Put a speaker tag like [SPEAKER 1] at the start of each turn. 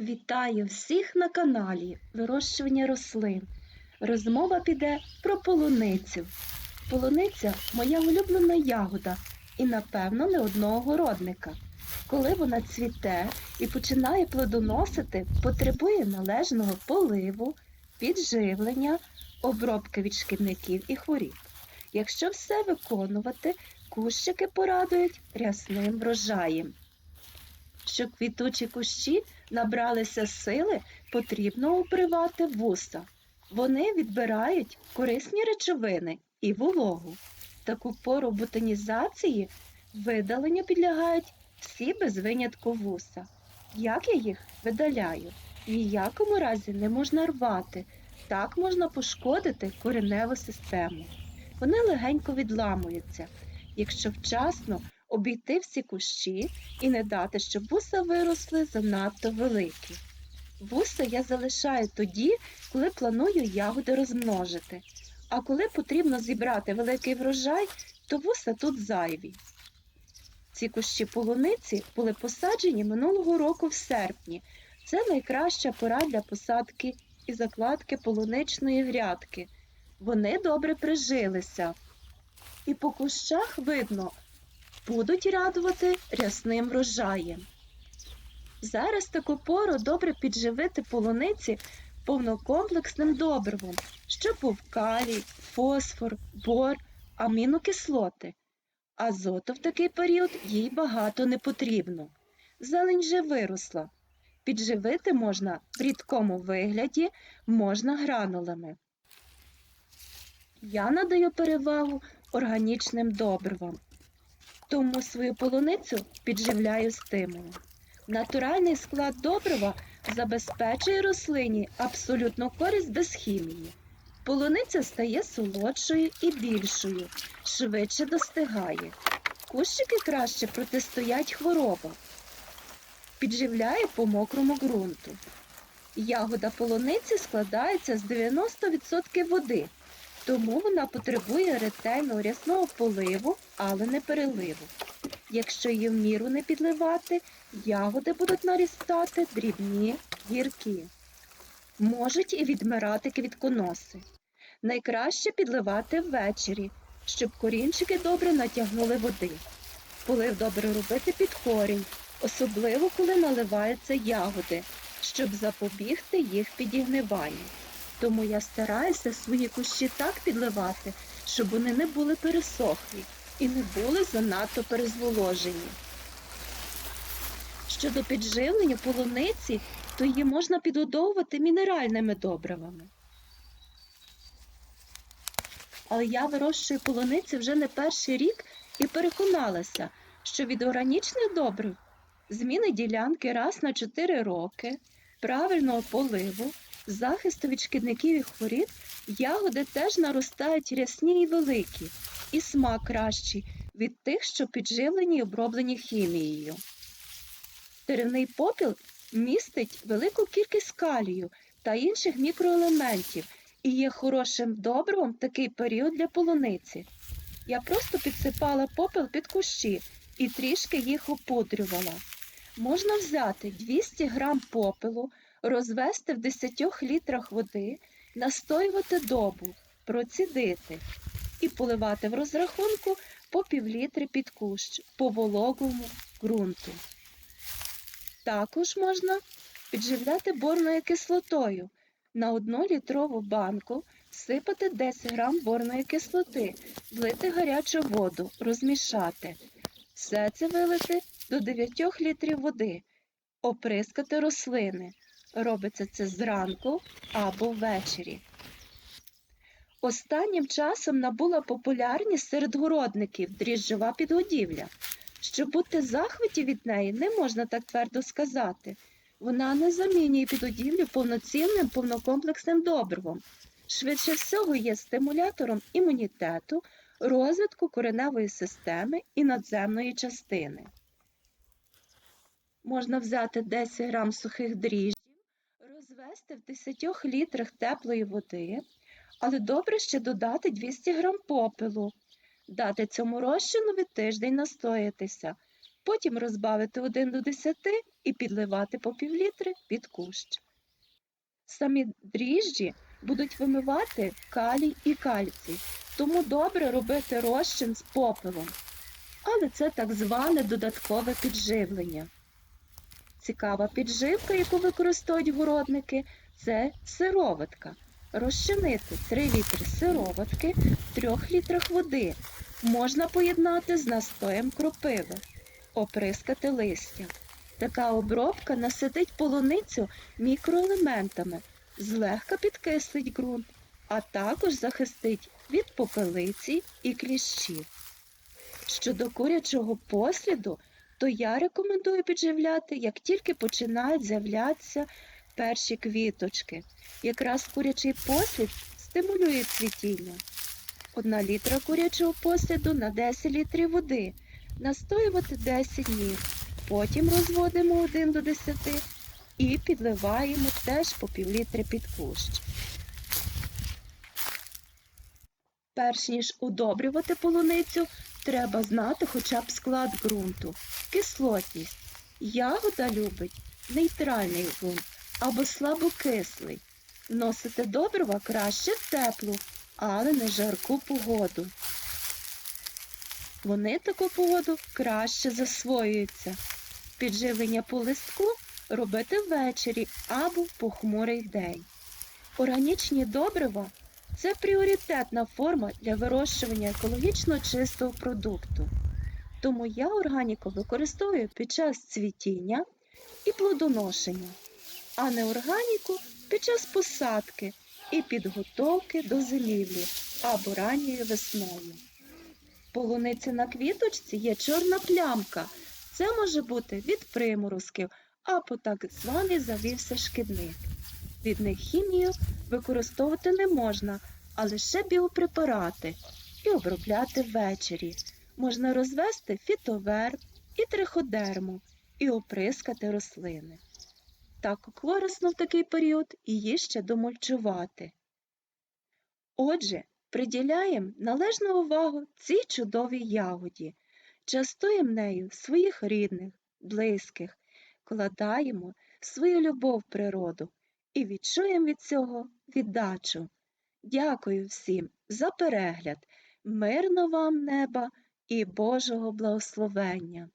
[SPEAKER 1] Вітаю всіх на каналі Вирощування рослин. Розмова піде про полуницю. Полуниця моя улюблена ягода і, напевно, не одного городника. Коли вона цвіте і починає плодоносити, потребує належного поливу, підживлення, обробки від шкідників і хворіб. Якщо все виконувати, кущики порадують рясним врожаєм. Щоб квітучі кущі набралися сили, потрібно упривати вуса. Вони відбирають корисні речовини і вологу. Таку пору ботанізації видаленню підлягають всі без винятку вуса. Як я їх видаляю? Ніякому разі не можна рвати. Так можна пошкодити кореневу систему. Вони легенько відламуються. Якщо вчасно обійти всі кущі і не дати, щоб вуса виросли занадто великі. Вуса я залишаю тоді, коли планую ягоди розмножити, а коли потрібно зібрати великий врожай, то вуса тут зайві. Ці кущі полуниці були посаджені минулого року в серпні. Це найкраща пора для посадки і закладки полуничної грядки. Вони добре прижилися. І по кущах видно, будуть радувати рясним врожаєм. Зараз таку пору добре підживити полуниці повнокомплексним добривом, щоб був калій, фосфор, бор, амінокислоти. Азоту в такий період їй багато не потрібно. Зелень же виросла. Підживити можна в рідкому вигляді, можна гранулами. Я надаю перевагу органічним добривам тому свою полуницю підживляю стимулом. Натуральний склад добрива забезпечує рослині абсолютну користь без хімії. Полуниця стає солодшою і більшою, швидше достигає. Кущики краще протистоять хворобам. Підживляє по мокрому ґрунту. Ягода полуниці складається з 90% води, тому вона потребує ретельного рясного поливу, але не переливу. Якщо її в міру не підливати, ягоди будуть нарістати дрібні, гіркі. Можуть і відмирати квітконоси. Найкраще підливати ввечері, щоб корінчики добре натягнули води. Полив добре робити під корінь, особливо коли наливаються ягоди, щоб запобігти їх підігниванню. Тому я стараюся свої кущі так підливати, щоб вони не були пересохлі і не були занадто перезволожені. Щодо підживлення полуниці, то її можна підгодовувати мінеральними добривами. Але я вирощую полуниці вже не перший рік і переконалася, що від органічних добрив зміни ділянки раз на 4 роки, правильного поливу, захисту від шкідників і хворіб, ягоди теж наростають рясні і великі, і смак кращий від тих, що підживлені і оброблені хімією. Деревний попіл містить велику кількість калію та інших мікроелементів і є хорошим добривом такий період для полуниці. Я просто підсипала попел під кущі і трішки їх опудрювала. Можна взяти 200 грам попелу, розвести в 10 літрах води, настоювати добу, процідити і поливати в розрахунку по півлітри під кущ по вологому ґрунту. Також можна підживляти борною кислотою. На одну літрову банку всипати 10 грам борної кислоти, влити гарячу воду, розмішати. Все це вилити до 9 літрів води, оприскати рослини. Робиться це зранку або ввечері. Останнім часом набула популярність серед городників дріжджова підгодівля. Щоб бути в захваті від неї, не можна так твердо сказати. Вона не замінює підгодівлю повноцінним повнокомплексним добривом. Швидше всього є стимулятором імунітету, розвитку кореневої системи і надземної частини. Можна взяти 10 грам сухих дріжджів, розвести в 10 літрах теплої води, але добре ще додати 200 грам попелу, дати цьому розчинові тиждень настоятися, потім розбавити 1 до 10 і підливати по півлітри під кущ. Самі дріжджі будуть вимивати калій і кальцій, тому добре робити розчин з попелом. Але це так зване додаткове підживлення. Цікава підживка, яку використовують городники, це сироватка. Розчинити 3 літри сироватки в 3 літрах води. Можна поєднати з настоєм кропиви, оприскати листя. Така обробка наситить полуницю мікроелементами, злегка підкислить ґрунт, а також захистить від попелиці і кліщів. Щодо курячого посліду, то я рекомендую підживляти, як тільки починають з'являтися перші квіточки. Якраз курячий послід стимулює цвітіння. Одна літра курячого посліду на 10 літрів води. Настоювати 10 днів. Потім розводимо 1 до 10 і підливаємо теж по півлітри під кущ. Перш ніж удобрювати полуницю, треба знати хоча б склад ґрунту, кислотність. Ягода любить нейтральний ґрунт або слабокислий. Вносити добрива краще в теплу, але не жарку погоду. Вони таку погоду краще засвоюються. Підживлення по листку робити ввечері або похмурий день. Органічні добрива це пріоритетна форма для вирощування екологічно чистого продукту. Тому я органіку використовую під час цвітіння і плодоношення, а не органіку під час посадки і підготовки до зимівлі або ранньою весною. Полуниці на квіточці є чорна плямка. Це може бути від приморозків або так званий завівся шкідник. Від них хімію використовувати не можна, а лише біопрепарати і обробляти ввечері. Можна розвести фітовер і триходерму і оприскати рослини. Так корисно в такий період її ще домульчувати. Отже, приділяємо належну увагу цій чудовій ягоді, частуємо нею своїх рідних, близьких, вкладаємо свою любов в природу і відчуємо від цього віддачу. Дякую всім за перегляд, мирно вам неба і Божого благословення!